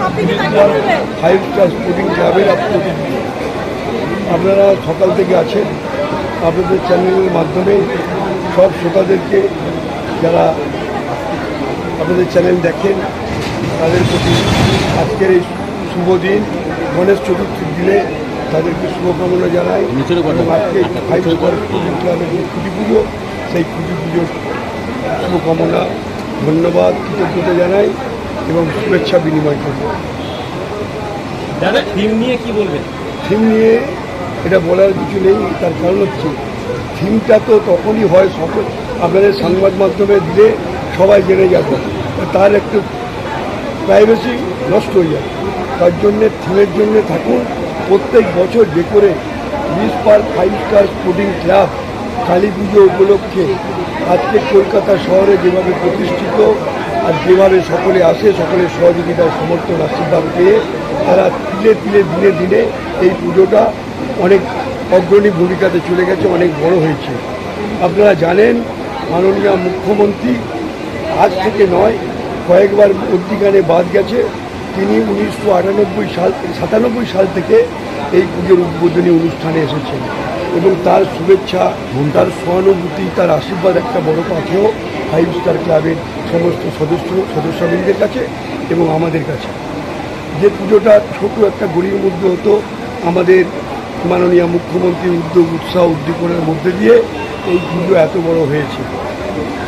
Five star sporting ক্লাবের আপনাদের আপনারা সকাল থেকে আছেন। আপনাদের চ্যানেলের মাধ্যমে সব শ্রোতাদেরকে যারা আপনাদের চ্যানেল দেখেন তাদের প্রতি আজকের এই শুভ দিন গণেশ চতুর্থীর দিনে তাদেরকে শুভকামনা জানাই। এবং আজকে ফাইভ স্টার স্পোর্টিং ক্লাবের যে খুঁটি পুজো সেই খুঁটি পুজোর শুভকামনা ধন্যবাদ কৃতজ্ঞতা জানাই। এবং শুভেচ্ছা বিনিময় করব। দাদা থিম নিয়ে কি বলবেন? থিম নিয়ে এটা বলার কিছু নেই তার কারণ হচ্ছে থিমটা তো তখনই হয় সকল আপনাদের সংবাদ মাধ্যমে দিলে সবাই জেনে যাবে। তার একটু প্রাইভেসি নষ্ট হয়ে যাবে। তার জন্যে থিমের জন্য থাকুন। প্রত্যেক বছর যে করে বিশ পার five star sporting club Kali Puja উপলক্ষে আজকে কলকাতা শহরে যেভাবে প্রতিষ্ঠিত আর যেভাবে সকলে আসে, সকলের সহযোগিতার সমর্থন আশীর্বাদ পেয়ে তারা তিলে তিলে, দিনে দিনে এই পুজোটা অনেক অগ্রণী ভূমিকাতে চলে গেছে, অনেক বড় হয়েছে। আপনারা জানেন, মাননীয় মুখ্যমন্ত্রী আজ থেকে নয়, কয়েকবার মধ্যিখানে বাদ গেছে। তিনি উনিশশো আটানব্বই সাল, সাতানব্বই সাল থেকে এই পুজোর উদ্বোধনী অনুষ্ঠানে এসেছেন। এবং তার শুভেচ্ছা, তার সহানুভূতি, তার আশীর্বাদ একটা বড় পাথেও ফাইভ স্টার ক্লাবের সমস্ত সদস্য, সদস্যবৃন্দের কাছে এবং আমাদের কাছে। যে পুজোটা ছোট একটা গড়ির মধ্যে হতো, আমাদের মাননীয় মুখ্যমন্ত্রীর উদ্যোগ, উৎসাহ উদ্দীপনার মধ্যে দিয়ে এই পুজো এত বড় হয়েছে।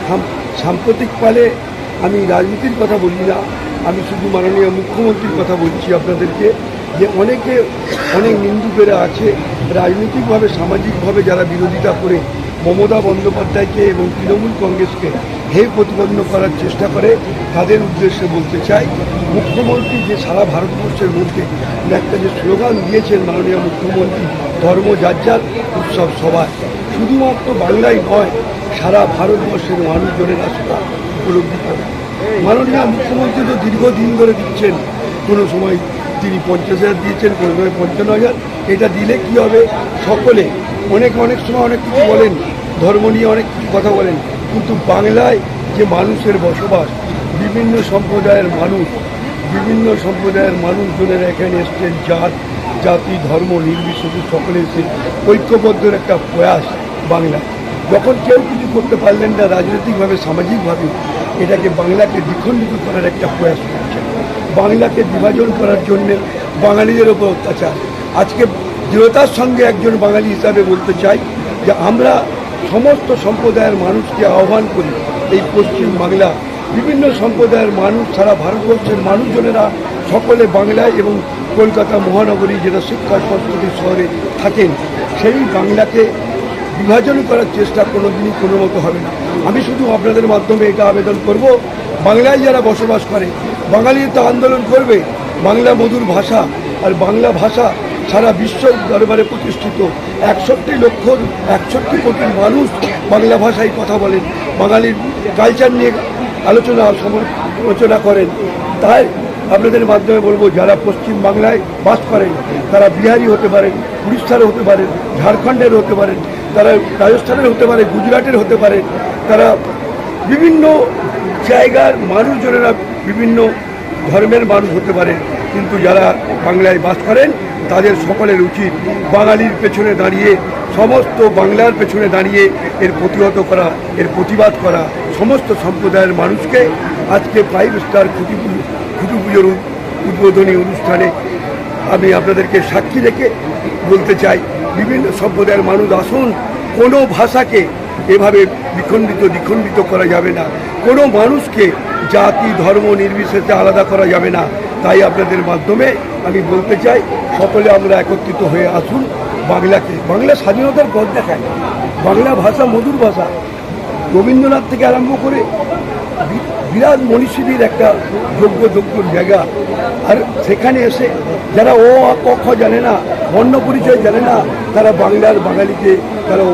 সাম- সাম্প্রতিককালে আমি রাজনীতির কথা বলি না, আমি শুধু মাননীয় মুখ্যমন্ত্রীর কথা বলছি আপনাদেরকে। যে অনেকে, অনেক নিন্দুকেরা আছে, রাজনৈতিকভাবে, সামাজিকভাবে যারা বিরোধিতা করে, মমতা বন্দ্যোপাধ্যায়কে এবং তৃণমূল কংগ্রেসকে হে প্রতিপন্ন করার চেষ্টা করে, তাদের উদ্দেশ্যে বলতে চাই, মুখ্যমন্ত্রী যে সারা ভারতবর্ষের মধ্যে একটা যে স্লোগান দিয়েছেন মাননীয় মুখ্যমন্ত্রী, ধর্ম যার যার উৎসব সবাই শুধুমাত্র বাংলায় নয়, সারা ভারতবর্ষের মানুষজনেরা সেটা উপলব্ধি করে। মাননীয় মুখ্যমন্ত্রী তো দীর্ঘদিন ধরে দিচ্ছেন, কোনো সময় তিনি পঞ্চাশ হাজার দিয়েছেন কোনো সময় পঞ্চান্ন হাজার, এটা দিলে কি হবে? সকলে, অনেক অনেক সময় অনেক কিছু বলেন, ধর্ম নিয়ে অনেক কিছু কথা বলেন, কিন্তু বাংলায় যে মানুষের বসবাস, বিভিন্ন সম্প্রদায়ের মানুষ, বিভিন্ন সম্প্রদায়ের মানুষজনেরা এখানে এসছেন, জাত, জাতি, ধর্ম নির্বিশেষে সকলে এসে ঐক্যবদ্ধের একটা প্রয়াস বাংলা। যখন কেউ কিছু করতে পারলেন না, রাজনৈতিকভাবে, সামাজিকভাবে, এটাকে বাংলাকে দ্বিখণ্ডিত করার একটা প্রয়াস করছে বাংলাকে বিভাজন করার জন্য বাঙালিদের ওপর অত্যাচার। আজকে দৃঢ়তার সঙ্গে একজন বাঙালি হিসাবে বলতে চাই যে আমরা সমস্ত সম্প্রদায়ের মানুষকে আহ্বান করি এই পশ্চিম বাংলা। বিভিন্ন সম্প্রদায়ের মানুষ সারা ভারতবর্ষের মানুষজনেরা সকলে বাংলায় এবং কলকাতা মহানগরী যেটা শিক্ষা, সংস্কৃতি শহরে থাকেন, সেই বাংলাকে বিভাজন করার চেষ্টা কোনোদিনই কোনো মতো হবে না। আমি শুধু আপনাদের মাধ্যমে এটা আবেদন করব, বাংলায় যারা বসবাস করে বাঙালি তো আন্দোলন করবে। বাংলা মধুর ভাষা আর বাংলা ভাষা সারা বিশ্ব দরবারে প্রতিষ্ঠিত। একষট্টি লক্ষ, একষট্টি কোটি মানুষ বাংলা ভাষায় কথা বলেন। বাঙালির কালচার নিয়ে আলোচনা সমালোচনা করেন। তাই আপনাদের মাধ্যমে বলব, যারা পশ্চিম বাংলায় বাস করেন, তারা বিহারি হতে পারেন, উড়িষ্যার হতে পারেন, ঝাড়খণ্ডের হতে পারেন, তারা রাজস্থানের হতে পারে, গুজরাটের হতে পারে তারা বিভিন্ন জায়গার মানুষজনেরা বিভিন্ন ধর্মের মানুষ হতে পারে, কিন্তু যারা বাংলায় বাস করেন, তাদের সকলের উচিত বাঙালির পেছনে দাঁড়িয়ে, সমস্ত বাংলার পেছনে দাঁড়িয়ে এর প্রতিহত করা, এর প্রতিবাদ করা, সমস্ত সম্প্রদায়ের মানুষকে আজকে ফাইভ স্টার খুঁটি খুঁটি পুজোর উদ্বোধনী অনুষ্ঠানে আমি আপনাদেরকে সাক্ষী রেখে বলতে চাই, বিভিন্ন সম্প্রদায়ের মানুষ আসুন, কোনো ভাষাকে এভাবে বিখণ্ডিত দ্বিখণ্ডিত করা যাবে না। কোনো মানুষকে জাতি ধর্ম নির্বিশেষে আলাদা করা যাবে না। তাই আপনাদের মাধ্যমে আমি বলতে চাই সকলে আমরা একত্রিত হয়ে আসুন বাংলাকে। বাংলা স্বাধীনতার পথ দেখায়। বাংলা ভাষা মধুর ভাষা। রবীন্দ্রনাথ থেকে আরম্ভ করে বিরাট মনীষীদের একটা যোগ্য যোগ্য জায়গা। আর সেখানে এসে যারা ও আ, ক খ জানে না বর্ণ পরিচয় জানে না তারা বাংলার বাঙালিকে তারা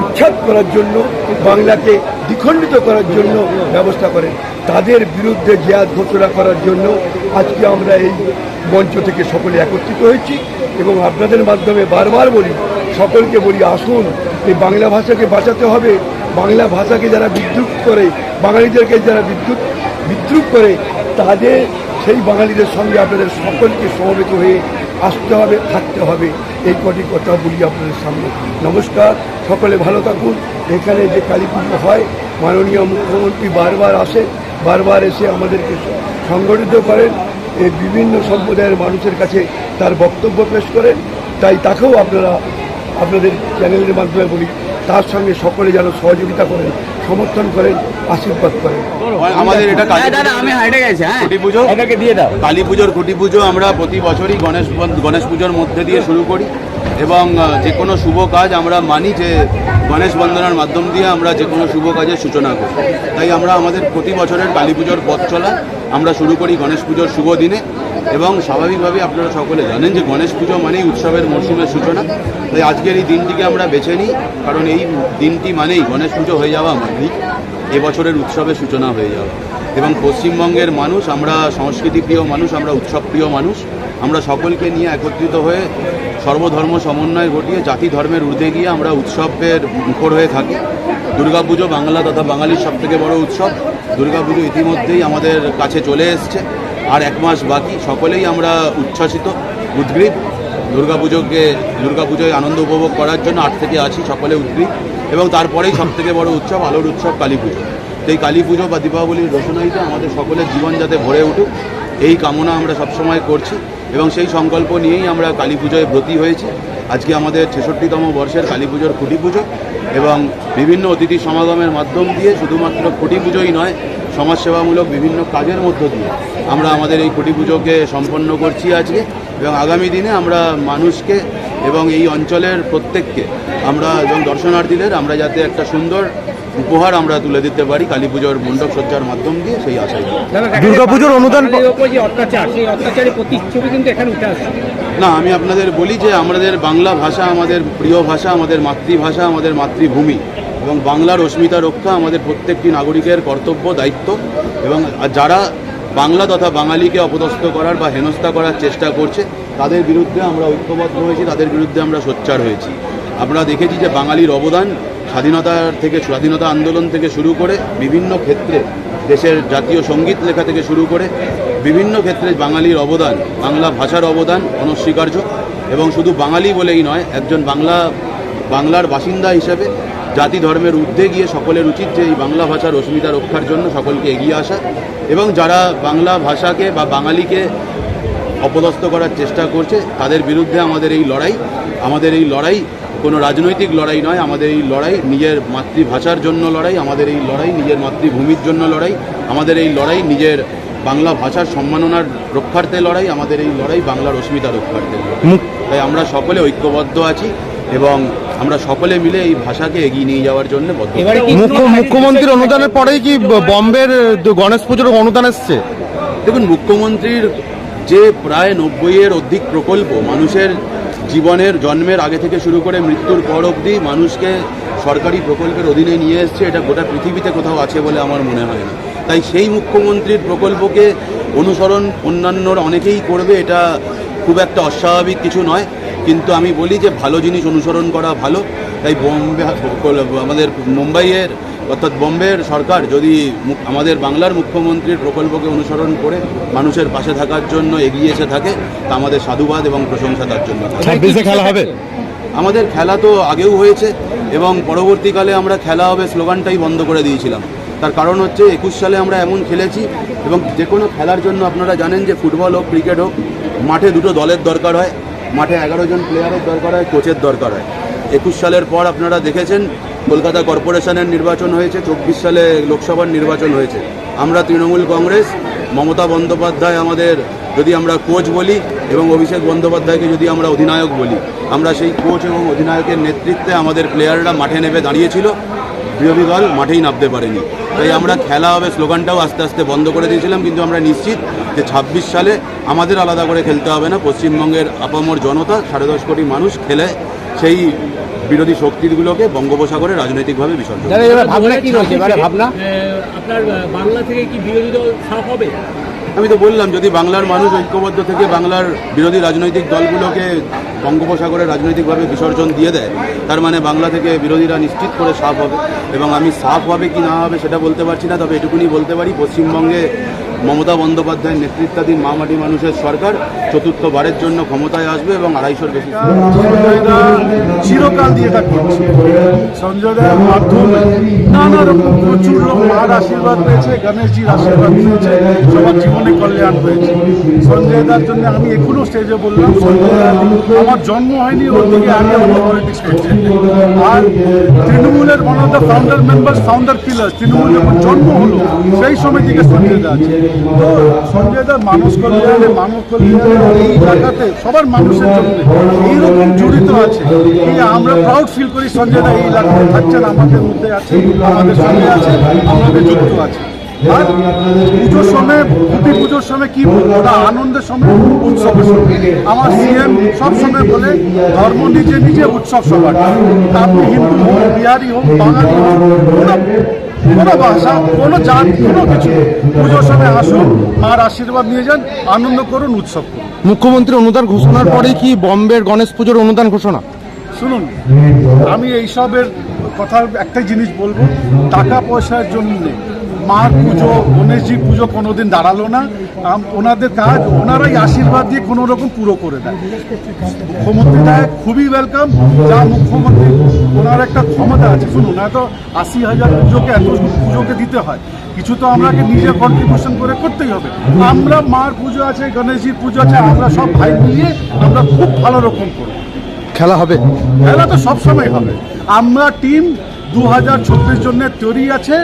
উচ্ছেদ করার জন্য, বাংলাকে দ্বিখণ্ডিত করার জন্য ব্যবস্থা করেন। তাদের বিরুদ্ধে জেয়াদ ঘোষণা করার জন্য আজকে আমরা এই মঞ্চ থেকে সকলে একত্রিত হয়েছি এবং আপনাদের মাধ্যমে বারবার বলি, সকলকে বলি, আসুন, এই বাংলা ভাষাকে বাঁচাতে হবে। বাংলা ভাষাকে যারা বিদ্রুপ করে, বাঙালিদেরকে যারা বিদ্যুৎ বিদ্রুপ করে, তাদের, সেই বাঙালিদের সঙ্গে আপনাদের সকলকে সমবেত হয়ে আসতে হবে, থাকতে হবে। এই কটি কথা বলি আপনাদের সামনে। নমস্কার, সকলে ভালো থাকুন। এখানে যে কালী পুজো হয়, মাননীয় মুখ্যমন্ত্রী বারবার আসে বারবার এসে আমাদেরকে সংগঠিত করেন। এই বিভিন্ন সম্প্রদায়ের মানুষের কাছে তার বক্তব্য পেশ করেন। তাই তাকেও আপনারা, আপনাদের চ্যানেলের মাধ্যমে বলি তার সঙ্গে সকলে যেন সহযোগিতা করেন সমর্থন করেন আশীর্বাদ করেন। আমাদের এটা কালী আমি হাইটে গেছি হ্যাঁ। খুঁটি পুজো। এটাকে দিয়ে দাও। কালী পুজোর খুঁটি পুজো আমরা প্রতি বছরই গণেশ গণেশ পুজোর মধ্যে দিয়ে শুরু করি। এবং যে কোনো শুভ কাজ আমরা মানি যে গণেশ বন্দনার মাধ্যম দিয়ে আমরা যে কোনো শুভ কাজের সূচনা করি। তাই আমরা আমাদের প্রতি বছরের কালী পুজোর পথ চলা আমরা শুরু করি গণেশ পুজোর শুভ দিনে। এবং স্বাভাবিকভাবে আপনারা সকলে জানেন যে গণেশ পুজো মানেই উৎসবের মরশুমের সূচনা। তাই আজকের এই দিনটিকে আমরা বেছে নিই, কারণ এই দিনটি মানেই গণেশ পুজো হয়ে যাওয়া মানেই এবছরের উৎসবের সূচনা হয়ে যাওয়া। এবং পশ্চিমবঙ্গের মানুষ, আমরা সংস্কৃতি প্রিয় মানুষ, আমরা উৎসব প্রিয় মানুষ, আমরা সকলকে নিয়ে একত্রিত হয়ে সর্বধর্ম সমন্বয় ঘটিয়ে জাতি ধর্মের ঊর্ধ্বে গিয়ে আমরা উৎসবের মুখর হয়ে থাকি। দুর্গাপুজো বাংলা তথা বাঙালির সব থেকে বড় উৎসব। দুর্গাপুজো ইতিমধ্যেই আমাদের কাছে চলে এসছে। আর এক মাস বাকি। সকলেই আমরা উচ্ছ্বাসিত, উদ্গ্রীব। দুর্গাপুজোকে, দুর্গাপুজোয় আনন্দ উপভোগ করার জন্য আট থেকে আছি সকলে উদ্গ্রীব। এবং তারপরেই সব থেকে বড় উৎসব, আলোর উৎসব কালী পুজো। সেই কালী পুজো বা দীপাবলির রোশনাইতে আমাদের সকলের জীবন যাতে ভরে উঠুক, এই কামনা আমরা সবসময় করছি। এবং সেই সংকল্প নিয়েই আমরা কালী পুজোয় ব্রতী হয়েছি। আজকে আমাদের ছেষট্টিতম বর্ষের কালী পুজোর খুঁটি পুজো। এবং বিভিন্ন অতিথি সমাগমের মাধ্যম দিয়ে শুধুমাত্র খুঁটি পুজোই নয় সমাজসেবামূলক বিভিন্ন কাজের মধ্য দিয়ে আমরা আমাদের এই খুঁটি পুজোকে সম্পন্ন করছি আজকে এবং আগামী দিনে আমরা মানুষকে এবং এই অঞ্চলের প্রত্যেককে আমরা এবং দর্শনার্থীদের আমরা যাতে একটা সুন্দর উপহার আমরা তুলে দিতে পারি কালী পুজোর মণ্ডপ সজ্জার মাধ্যম দিয়ে সেই আশাই। দুর্গাপুজোর অনুদান বাঙালির ওপর যে অত্যাচার সেই অত্যাচারের প্রতিচ্ছবি কিন্তু এখানে উঠে আসছে না আমি আপনাদের বলি যে আমাদের বাংলা ভাষা আমাদের প্রিয় ভাষা আমাদের মাতৃভাষা আমাদের মাতৃভূমি এবং বাংলার অস্মিতা রক্ষা আমাদের প্রত্যেকটি নাগরিকের কর্তব্য, দায়িত্ব এবং যারা বাংলা তথা বাঙালিকে অপদস্থ করার বা হেনস্থা করার চেষ্টা করছে, তাদের বিরুদ্ধে আমরা ঐক্যবদ্ধ হয়েছি, তাদের বিরুদ্ধে আমরা সোচ্চার হয়েছি। আমরা দেখেছি যে বাঙালির অবদান স্বাধীনতার থেকে স্বাধীনতা আন্দোলন থেকে শুরু করে বিভিন্ন ক্ষেত্রে, দেশের জাতীয় সংগীত লেখা থেকে শুরু করে বিভিন্ন ক্ষেত্রে বাঙালির অবদান, বাংলা ভাষার অবদান অনস্বীকার্য এবং শুধু বাঙালি বলেই নয়, একজন বাংলা, বাংলার বাসিন্দা হিসেবে জাতি ধর্মের ঊর্ধ্বে গিয়ে সকলের উচিত যে এই বাংলা ভাষার অস্মিতা রক্ষার জন্য সকলকে এগিয়ে আসা এবং যারা বাংলা ভাষাকে বা বাঙালিকে অপদস্থ করার চেষ্টা করছে তাদের বিরুদ্ধে আমাদের এই লড়াই আমাদের এই লড়াই কোনো রাজনৈতিক লড়াই নয় আমাদের এই লড়াই নিজের মাতৃভাষার জন্য লড়াই আমাদের এই লড়াই নিজের মাতৃভূমির জন্য লড়াই আমাদের এই লড়াই নিজের বাংলা ভাষার সম্মাননার রক্ষার্থে লড়াই আমাদের এই লড়াই বাংলার অস্মিতা রক্ষার্থে তাই আমরা সকলে ঐক্যবদ্ধ আছি এবং আমরা সকলে মিলে এই ভাষাকে এগিয়ে নিয়ে যাওয়ার জন্য মুখ্যমন্ত্রীর অনুদানের পরেই কি বম্বের গণেশ পুজোর অনুদান এসছে? দেখুন মুখ্যমন্ত্রীর যে প্রায় নব্বইয়ের অধিক প্রকল্প মানুষের জীবনের জন্মের আগে থেকে শুরু করে মৃত্যুর পর অবধি মানুষকে সরকারি প্রকল্পের অধীনে নিয়ে এসছে এটা গোটা পৃথিবীতে কোথাও আছে বলে আমার মনে হয় না। তাই সেই মুখ্যমন্ত্রীর প্রকল্পকে অনুসরণ অন্যান্যরা অনেকেই করবে এটা খুব একটা অস্বাভাবিক কিছু নয়। কিন্তু আমি বলি যে ভালো জিনিস অনুসরণ করা ভালো। তাই বোম্বে আমাদের মুম্বাইয়ের অর্থাৎ বোম্বের সরকার যদি আমাদের বাংলার মুখ্যমন্ত্রীর প্রকল্পকে অনুসরণ করে মানুষের পাশে থাকার জন্য এগিয়ে এসে থাকে তা আমাদের সাধুবাদ এবং প্রশংসা তার জন্য। খেলা হবে। আমাদের খেলা তো আগেও হয়েছে এবং পরবর্তীকালে আমরা খেলা হবে স্লোগানটাই বন্ধ করে দিয়েছিলাম। তার কারণ হচ্ছে একুশ সালে আমরা এমন খেলেছি এবং যে কোনো খেলার জন্য আপনারা জানেন যে ফুটবল হোক ক্রিকেট হোক মাঠে দুটো দলের দরকার হয়। মাঠে এগারো জন প্লেয়ারের দরকার হয় কোচের দরকার হয়। একুশ সালের পর আপনারা দেখেছেন, কলকাতা কর্পোরেশনের নির্বাচন হয়েছে, চব্বিশ সালে লোকসভার নির্বাচন হয়েছে। আমরা তৃণমূল কংগ্রেস, মমতা বন্দ্যোপাধ্যায় আমাদের যদি আমরা কোচ বলি এবং অভিষেক বন্দ্যোপাধ্যায়কে যদি আমরা অধিনায়ক বলি, আমরা সেই কোচ এবং অধিনায়কের নেতৃত্বে আমাদের প্লেয়াররা মাঠে নেমে দাঁড়িয়েছিল। বিরোধী দল মাঠেই নামতে পারেনি। তাই আমরা খেলা হবে স্লোগানটাও আস্তে আস্তে বন্ধ করে দিয়েছিলাম কিন্তু আমরা নিশ্চিত যে ছাব্বিশ সালে আমাদের আলাদা করে খেলতে হবে না। পশ্চিমবঙ্গের আপামর জনতা সাড়ে দশ কোটি মানুষ খেলে সেই বিরোধী শক্তিগুলোকে বঙ্গোপসাগরে রাজনৈতিকভাবে বিসর্জন ভাবনা কি রয়েছে? ভাবনা? আপনার বাংলা থেকে কি বিরোধী দল সাফ হবে? আমি তো বললাম যদি বাংলার মানুষ ঐক্যবদ্ধ থেকে বাংলার বিরোধী রাজনৈতিক দলগুলোকে বঙ্গোপসাগরে রাজনৈতিকভাবে বিসর্জন দিয়ে দেয়, তার মানে বাংলা থেকে বিরোধীরা নিশ্চিত করে সাফ হবে। এবং আমি সাফ হবে কি না হবে সেটা বলতে পারছি না, তবে এটুকুনি বলতে পারি, পশ্চিমবঙ্গে মমতা বন্দ্যোপাধ্যায়ের নেতৃত্বাধীন মামাটি মানুষের সরকার চতুর্থবারের জন্য ক্ষমতায় আসবে এবং আড়াইশোর বেশি চিরকাল দিয়ে করছে। সঞ্জয় দার মাধ্যমে নানা রকম প্রচুর লোক মার আশীর্বাদ পেয়েছে, গণেশজির আশীর্বাদ পেয়েছে, সবার জীবনে কল্যাণ হয়েছে। সঞ্জয় জন্য আমি এখনও স্টেজে বললাম আমার জন্ম হয়নি, ওর থেকে আগে পলিটিক্স করছি আর তৃণমূলের one of the founder member founder pillar Trinamool যখন জন্ম হলো, সেই সময় থেকে সঞ্জয় দা আছে। তো সঞ্জয় দা মানুষ কল্যাণে, মানব কল্যাণে, এই এলাকাতে সবার মানুষের জন্য এইরকম জড়িত আছে এই আমরা প্রাউড ফিল করি সঞ্জয় দা এই এলাকাতে থাকছেন, আমাদের মধ্যে আছে আমাদের সঙ্গে আছে আমাদের যুক্ত আছে আর পুজোর সময় প্রতি পুজোর সময় কি ওটা আনন্দের সময়। উৎসবের সময় আমার সিএম সব সময় বলে ধর্ম নিজে নিজে উৎসব সবার। আপনি হিন্দু হোক বিহারি হোক বাঙালি হোক কোনো ভাষা কোনো জাত কোনো কিছু। পুজোর সময় আসুন মার আশীর্বাদ নিয়ে যান আনন্দ করুন উৎসব করুন। মুখ্যমন্ত্রী অনুদান ঘোষণার পরেই কি বম্বের গণেশ পুজোর অনুদান ঘোষণা? শুনুন আমি এইসবের কথা একটাই জিনিস বলব টাকা পয়সার জন্য মার পুজো গণেশজি পুজো কোনোদিন দাঁড়াল না। আম- ওনাদের কাজ ওনারাই আশীর্বাদ দিয়ে কোনো রকম পুরো করে দেয়। মুখ্যমন্ত্রীটা খুবই ওয়েলকাম যা মুখ্যমন্ত্রী ওনার একটা ক্ষমতা আছে। শুনুন এত আশি হাজার পুজোকে এত পুজোকে দিতে হয়। কিছু তো আমাকে নিজে কন্ট্রিবিউশন করে করতেই হবে। আমরা মার পুজো আছে গণেশজির পুজো আছে আমরা সব ভাই মিলিয়ে আমরা খুব ভালো রকম করব। খেলা হবে। খেলা তো সবসময় হবে। আমরা টিম দু হাজার চব্বিশ জন্য তৈরি আছে।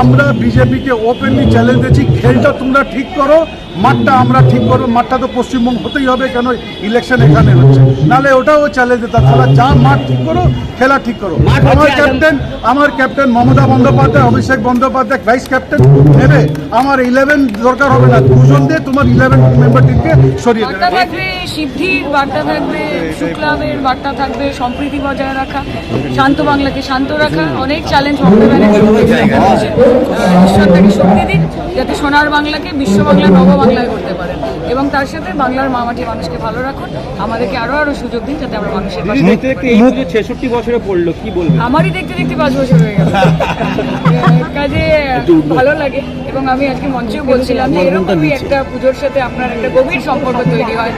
আমরা বিজেপিকে ওপেনলি চ্যালেঞ্জ দিচ্ছি খেলটা তোমরা ঠিক করো। মাঠটা আমরা ঠিক করব মাঠটা তো পশ্চিমবঙ্গ হতেই হবে কেন ইলেকশন এখানে হচ্ছে। নালে ওটাও চ্যালেঞ্জ তোমরা যা মাঠ ঠিক করো খেলা ঠিক করো। আমার ক্যাপ্টেন আমার captain Mamata Bandyopadhyay Abhishek Bandyopadhyay vice captain নেবে। আমার ইলেভেন দরকার হবে না। দুজন দিয়ে তোমার ইলেভেন মেম্বার টিমকে সরিয়ে দেবে। থাকবে সিদ্ধির বার্তা থাকবে শুক্লামের বার্তা থাকবে সম্প্রীতি বজায় রাখা শান্ত বাংলাকে শান্ত রাখা অনেক চ্যালেঞ্জ মমতা ব্যানার্জি। ঈশ্বর তাকে শক্তি দিন যাতে সোনার বাংলাকে বিশ্ব বাংলা নব বাংলায় করতে পারেন। এবং তার সাথে বাংলার মামাটি মানুষকে ভালো রাখুন। আমাদেরকে আরও আরও সুযোগ দিন যাতে আমরা মানুষের ছেষট্টি বছরে পড়ল কি বলব আমারই দেখতে দেখতে পাঁচ বছর হয়ে গেল। কাজে ভালো লাগে এবং আমি আজকে মঞ্চেও বলছিলাম যে এরকমই একটা পুজোর সাথে আপনার একটা গভীর সম্পর্ক তৈরি হয়।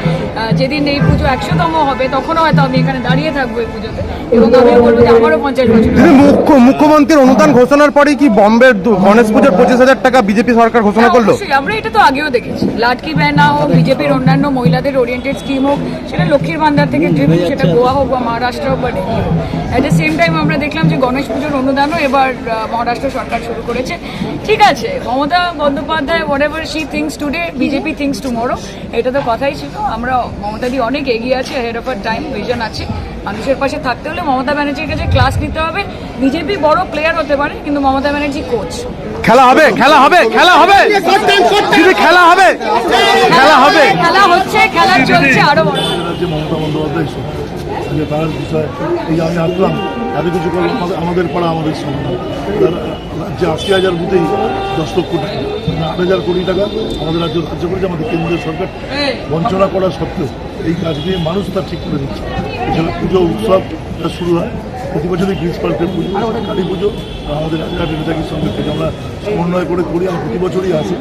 যেদিন এই পুজো একশোতম হবে তখনও হয়তো আমি এখানে দাঁড়িয়ে থাকব এই পুজোতে। এবং বলব যে আমারও পঞ্চাশ বছর মুখ্য মুখ্যমন্ত্রীর অনুদান ঘোষণার পরে কি বম্বের গণেশ পুজোর পঁচিশ হাজার টাকা বিজেপি সরকার ঘোষণা হ্যাঁ, করল? আমরা এটা তো আগেও দেখেছি। লাটকি ব্যানা হোক বিজেপির অন্যান্য মহিলাদের ওরিয়েন্টেড স্কিম হোক সেটা লক্ষ্মীর ভান্ডার থেকে সেটা গোয়া হোক বা মহারাষ্ট্র হোক বা অ্যাট দ্য সেম টাইম আমরা দেখলাম যে গণেশ পুজোর অনুদানও এবার মহারাষ্ট্র সরকার শুরু করেছে। ঠিক আছে Mamata Bandyopadhyay whatever she thinks today BJP thinks tomorrow এটা তো কথাই ছিল। আমরা মমতাদি অনেক এগিয়ে আছে head of R time vision আছে। মানুষের পাশে থাকতে হলে মমতা ব্যানার্জির কাছে ক্লাস নিতে হবে। বিজেপি বড় প্লেয়ার হতে পারে কিন্তু মমতা ব্যানার্জি কোচ খেলা হবে খেলা হবে খেলা হবে। খেলা হবে। খেলা হবে। খেলা হচ্ছে খেলা চলছে আরও বড়। যে তার বিষয় এই আমি আসলাম এত কিছু করে আমাদের পাড়া, আমাদের সন্তান রাজ্যে আশি হাজার বুথেই দশ লক্ষ টাকা। মানে আট হাজার কোটি টাকা আমাদের রাজ্য রাজ্য করেছে, আমাদের কেন্দ্রীয় সরকার বঞ্চনা করা সত্ত্বেও এই কাজ নিয়ে মানুষ তার ঠিক করে দিচ্ছে। এছাড়া পুজো উৎসব যা শুরু হয়, প্রতি বছরই গ্রিস পার্কের পুজো, কালী পুজো আমাদের রাজঘাট নেতাজির সঙ্গে থেকে আমরা সমন্বয় করে করি, আমরা প্রতি বছরই আসি।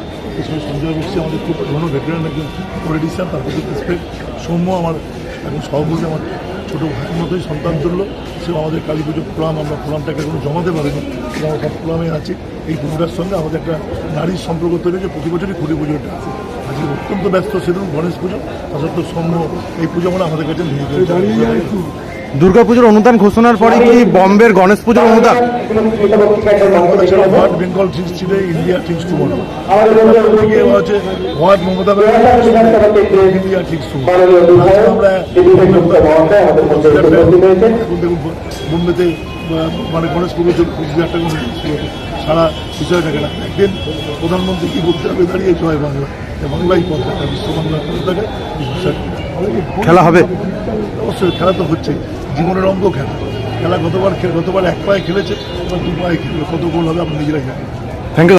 সময় সঞ্জয় বক্সি আমাদের খুব ঘন ভেটেরান একজন পলিটিশিয়ান তার প্রতি রেসপেক্ট সৌম্য আমার এখন সহকর্মী আমার ছোটো ভাইয়ের মতোই সন্তান তুললো। সেও আমাদের কালী পুজোর প্রোগ্রাম আমরা প্রোগ্রামটাকে এখনও জমাতে পারিনি। আমার সব প্রোগ্রামে আছে। এই পুজোটার সঙ্গে আমাদের একটা নারীর সম্পর্ক তৈরি হয়েছে। প্রতি বছরই কুড়ি পুজোটা আছে। আজকে অত্যন্ত ব্যস্ত সেদিন গণেশ পুজো। তা সত্ত্বেও সম্ভব এই পুজো আমরা আমাদের কাছে নিয়ে দুর্গাপুজোর অনুদান ঘোষণার পরে কি বম্বের গণেশ পুজোর অনুদান? What Bengal thinks today India thinks tomorrow থেকে হচ্ছে what Mamata India thinks tomorrow আমরা এখন দেখুন বোম্বেতে মানে গণেশ পুজো চলছে পঁচিশ হাজার টাকা অনুদান ছিল। সারা বিষয়টাকে না। একদিন প্রধানমন্ত্রী কি বলতে হবে? দাঁড়িয়ে জয় বাংলা। বাংলাই বিশ্ব পতাকা এই ভাষাটা। খেলা হবে। অবশ্যই খেলা তো হচ্ছে জীবনের অঙ্গ খেলা। খেলা গতবার গতবার এক পায়ে খেলেছে, এবার দু পায়ে খেলবে। কত গোল হবে আপনি নিজেরাই জানেন। Thank you